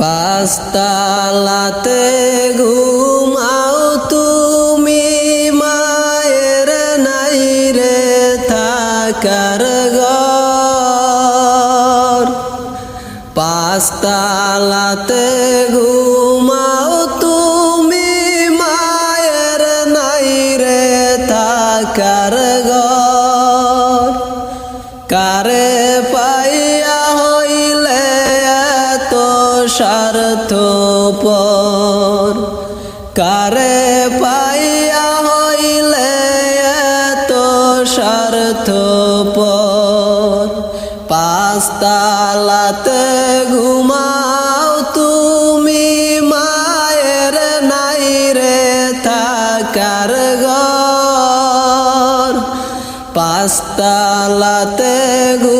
পাস্তালাতে ঘুমাও তুমি, মায়ের নাই রে থাকার ঘর। পাস্তালাতে ঘুমাও তুমি, মায়ের নাই রে থাকার ঘর। কারে পাইয়া স্বার্থ পর। কারে পাইয়া হইলে এত স্বার্থ পর। পাঁচতালাতে ঘুমাও তুমি, মায়ের নাই রে থাকার ঘর। পাঁচতালাতে ঘু